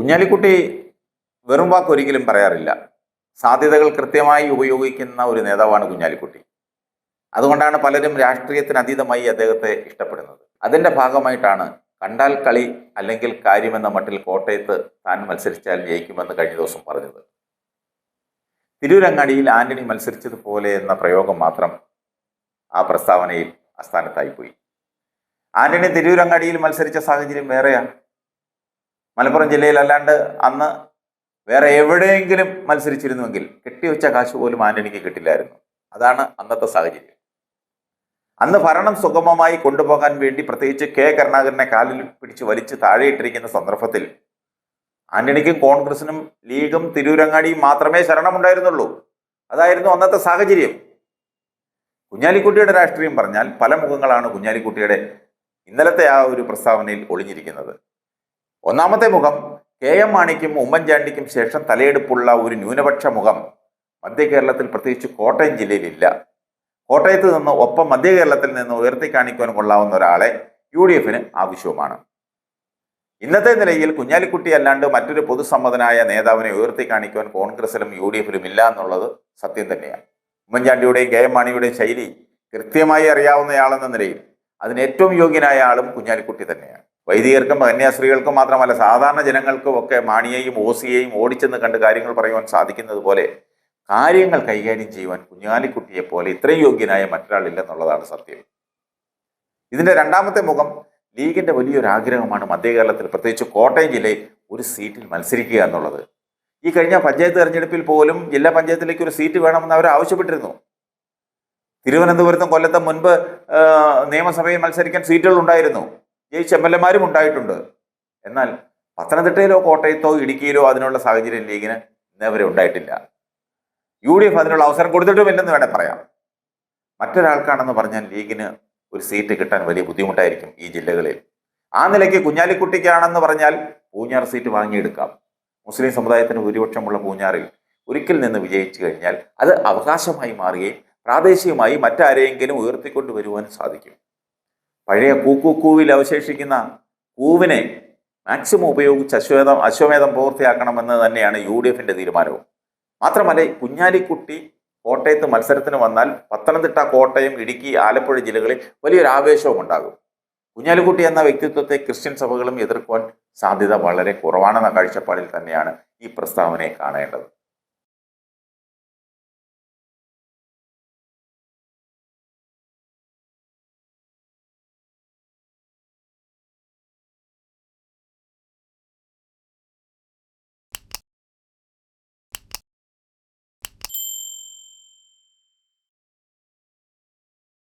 കുഞ്ഞാലിക്കുട്ടി വെറും വാക്ക് ഒരിക്കലും പറയാറില്ല. സാധ്യതകൾ കൃത്യമായി ഉപയോഗിക്കുന്ന ഒരു നേതാവാണ് കുഞ്ഞാലിക്കുട്ടി. അതുകൊണ്ടാണ് പലരും രാഷ്ട്രീയത്തിന് അതീതമായി അദ്ദേഹത്തെ ഇഷ്ടപ്പെടുന്നത്. അതിന്റെ ഭാഗമായിട്ടാണ് കണ്ടാൽ കളി അല്ലെങ്കിൽ കാര്യമെന്ന മട്ടിൽ കോട്ടയത്ത് താൻ മത്സരിച്ചാൽ ജയിക്കുമെന്ന് കഴിഞ്ഞ ദിവസം പറഞ്ഞത്. തിരൂരങ്ങാടിയിൽ ആന്റണി മത്സരിച്ചതുപോലെ എന്ന പ്രയോഗം മാത്രം ആ പ്രസ്താവനയിൽ അസ്ഥാനത്തായിപ്പോയി. ആന്റണി തിരൂരങ്ങാടിയിൽ മത്സരിച്ച സാഹചര്യം വേറെയാണ് മലപ്പുറം ജില്ലയിൽ അല്ലാണ്ട് അന്ന് വേറെ എവിടെയെങ്കിലും മത്സരിച്ചിരുന്നുവെങ്കിൽ കെട്ടിവെച്ച കാശ് പോലും ആന്റണിക്ക് കിട്ടില്ലായിരുന്നു. അതാണ് അന്നത്തെ സാഹചര്യം. അന്ന് ഭരണം സുഗമമായി കൊണ്ടുപോകാൻ വേണ്ടി പ്രത്യേകിച്ച് കെ കരുണാകരനെ കാലിൽ പിടിച്ച് വലിച്ച് താഴെയിട്ടിരിക്കുന്ന സന്ദർഭത്തിൽ ആന്റണിക്കും കോൺഗ്രസിനും ലീഗും തിരൂരങ്ങാടിയും മാത്രമേ ശരണമുണ്ടായിരുന്നുള്ളൂ. അതായിരുന്നു അന്നത്തെ സാഹചര്യം. കുഞ്ഞാലിക്കുട്ടിയുടെ രാഷ്ട്രീയം പറഞ്ഞാൽ പല മുഖങ്ങളാണ് കുഞ്ഞാലിക്കുട്ടിയുടെ ഇന്നലത്തെ ആ ഒരു പ്രസ്താവനയിൽ ഒളിഞ്ഞിരിക്കുന്നത്. ഒന്നാമത്തെ മുഖം കെ എം മാണിക്കും ഉമ്മൻചാണ്ടിക്കും ശേഷം തലയെടുപ്പുള്ള ഒരു ന്യൂനപക്ഷ മുഖം മധ്യ കേരളത്തിൽ പ്രത്യേകിച്ച് കോട്ടയം ജില്ലയിലില്ല. കോട്ടയത്ത് നിന്ന് ഒപ്പം മധ്യ കേരളത്തിൽ നിന്ന് ഉയർത്തി കാണിക്കാൻ കൊള്ളാവുന്ന ഒരാളെ യു ഡി എഫിന് ആവശ്യവുമാണ്. ഇന്നത്തെ നിലയിൽ കുഞ്ഞാലിക്കുട്ടി അല്ലാണ്ട് മറ്റൊരു പൊതുസമ്മതനായ നേതാവിനെ ഉയർത്തി കാണിക്കുവാൻ കോൺഗ്രസിലും യു ഡി എഫിലും ഇല്ല എന്നുള്ളത് സത്യം തന്നെയാണ്. ഉമ്മൻചാണ്ടിയുടെയും കെ എം മാണിയുടെയും ശൈലി കൃത്യമായി അറിയാവുന്നയാളെന്ന നിലയിൽ അതിന് ഏറ്റവും യോഗ്യനായ ആളും കുഞ്ഞാലിക്കുട്ടി തന്നെയാണ്. വൈദികർക്കും കന്യാസ്ത്രീകൾക്കും മാത്രമല്ല സാധാരണ ജനങ്ങൾക്കും ഒക്കെ മാണിയെയും ഓസിയെയും ഓടിച്ചെന്ന് കണ്ട് കാര്യങ്ങൾ പറയുവാൻ സാധിക്കുന്നത് പോലെ കാര്യങ്ങൾ കൈകാര്യം ചെയ്യുവാൻ കുഞ്ഞാലിക്കുട്ടിയെ പോലെ ഇത്രയും യോഗ്യനായ മറ്റൊരാളില്ലെന്നുള്ളതാണ് സത്യം. ഇതിന്റെ രണ്ടാമത്തെ മുഖം ലീഗിന്റെ വലിയൊരു ആഗ്രഹമാണ് മധ്യകേരളത്തിൽ പ്രത്യേകിച്ച് കോട്ടയം ജില്ലയിൽ ഒരു സീറ്റിൽ മത്സരിക്കുക എന്നുള്ളത്. ഈ കഴിഞ്ഞ പഞ്ചായത്ത് തെരഞ്ഞെടുപ്പിൽ പോലും ജില്ലാ പഞ്ചായത്തിലേക്ക് ഒരു സീറ്റ് വേണമെന്ന് അവർ ആവശ്യപ്പെട്ടിരുന്നു. തിരുവനന്തപുരത്തും കൊല്ലത്തും മുൻപ് നിയമസഭയിൽ മത്സരിക്കാൻ സീറ്റുകൾ ഉണ്ടായിരുന്നു. ജയിച്ച എം എൽ എമാരും ഉണ്ടായിട്ടുണ്ട്. എന്നാൽ പത്തനംതിട്ടയിലോ കോട്ടയത്തോ ഇടുക്കിയിലോ അതിനുള്ള സാഹചര്യം ലീഗിന് ഇന്നേവരെ ഉണ്ടായിട്ടില്ല. യു ഡി എഫ് അതിനുള്ള അവസരം കൊടുത്തിട്ടുമില്ലെന്ന് വേണേൽ പറയാം. മറ്റൊരാൾക്കാണെന്ന് പറഞ്ഞാൽ ലീഗിന് ഒരു സീറ്റ് കിട്ടാൻ വലിയ ബുദ്ധിമുട്ടായിരിക്കും ഈ ജില്ലകളിൽ. ആ നിലയ്ക്ക് കുഞ്ഞാലിക്കുട്ടിക്കാണെന്ന് പറഞ്ഞാൽ പൂഞ്ഞാർ സീറ്റ് വാങ്ങിയെടുക്കാം. മുസ്ലിം സമുദായത്തിന് ഭൂരിപക്ഷമുള്ള പൂഞ്ഞാറിൽ ഒരിക്കൽ നിന്ന് വിജയിച്ചു കഴിഞ്ഞാൽ അത് അവകാശമായി മാറുകയും പ്രാദേശികമായി മറ്റാരെയെങ്കിലും ഉയർത്തിക്കൊണ്ടുവരുവാനും സാധിക്കും. പഴയ കൂക്കൂക്കൂവിൽ അവശേഷിക്കുന്ന കൂവിനെ മാക്സിമം ഉപയോഗിച്ച് അശ്വമേധം അശ്വമേധം പൂർത്തിയാക്കണമെന്ന് തന്നെയാണ് യു ഡി എഫിന്റെ തീരുമാനവും. മാത്രമല്ല കുഞ്ഞാലിക്കുട്ടി കോട്ടയത്ത് മത്സരത്തിന് വന്നാൽ പത്തനംതിട്ട കോട്ടയം ഇടുക്കി ആലപ്പുഴ ജില്ലകളിൽ വലിയൊരു ആവേശവും ഉണ്ടാകും. കുഞ്ഞാലിക്കുട്ടി എന്ന വ്യക്തിത്വത്തെ ക്രിസ്ത്യൻ സഭകളും എതിർക്കുവാൻ സാധ്യത വളരെ കുറവാണെന്ന കാഴ്ചപ്പാടിൽ തന്നെയാണ് ഈ പ്രസ്താവനയെ കാണേണ്ടത്.